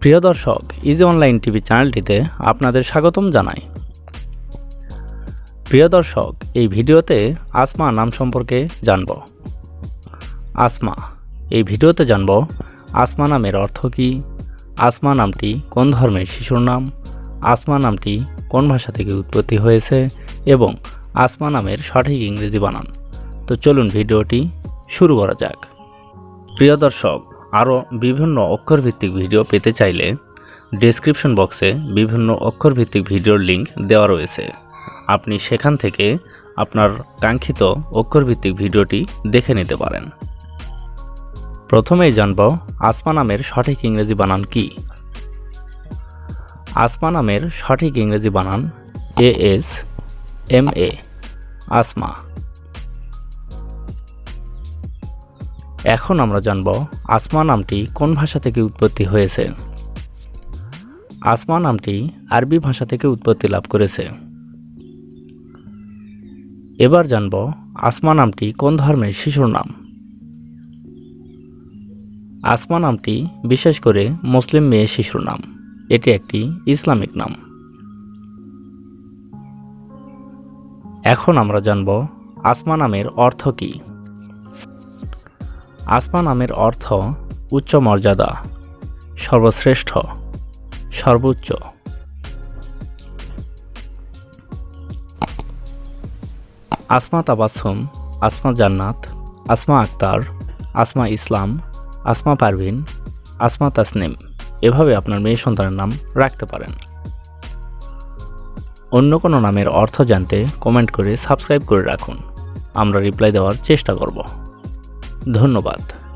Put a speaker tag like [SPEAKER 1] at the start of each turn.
[SPEAKER 1] প্রিয় দর্শক easy online TV চ্যানেলটিতে আপনাদের স্বাগতম জানাই। প্রিয় দর্শক, এই ভিডিওতে আসমা নাম সম্পর্কে জানব। আসমা, এই ভিডিওতে জানব আসমা নামের অর্থ কী, আসমা নামটি কোন ধর্মের শিশুর নাম, আসমা নামটি কোন ভাষা থেকে উৎপত্তি হয়েছে এবং আসমা নামের সঠিক ইংরেজি বানান। তো চলুন ভিডিওটি শুরু করা যাক। প্রিয় দর্শক আরও বিভিন্ন অক্ষরভিত্তিক ভিডিও পেতে চাইলে ডেসক্রিপশন বক্সে বিভিন্ন অক্ষরভিত্তিক ভিডিওর লিঙ্ক দেওয়া রয়েছে। আপনি সেখান থেকে আপনার কাঙ্ক্ষিত অক্ষরভিত্তিক ভিডিওটি দেখে নিতে পারেন। প্রথমেই জানব আসমা নামের সঠিক ইংরেজি বানান কি। আসমা নামের সঠিক ইংরেজি বানান A S M A Asma. এখন আমরা জানব আসমা নামটি কোন ভাষা থেকে উৎপত্তি হয়েছে। আসমা নামটি আরবি ভাষা থেকে উৎপত্তি লাভ করেছে। এবার জানব আসমা নামটি কোন ধর্মের শিশুর নাম। আসমা নামটি বিশেষ করে মুসলিম মেয়ে শিশুর নাম। এটি একটি ইসলামিক নাম। এখন আমরা জানব আসমা নামের অর্থ কী। আসমা নামের অর্থ উচ্চ মর্যাদা, সর্বশ্রেষ্ঠ, সর্বোচ্চ। আসমা তাবাসুম আসমা জান্নাত, আসমা আক্তার, আসমা ইসলাম, আসমা পারভিন, আসমা তাসনিম। এভাবে আপনার মেয়ে সন্তানের নাম রাখতে পারেন। অন্য কোনো নামের অর্থ জানতে কমেন্ট করে সাবস্ক্রাইব করে রাখুন। আমরা রিপ্লাই দেওয়ার চেষ্টা করব। ধন্যবাদ।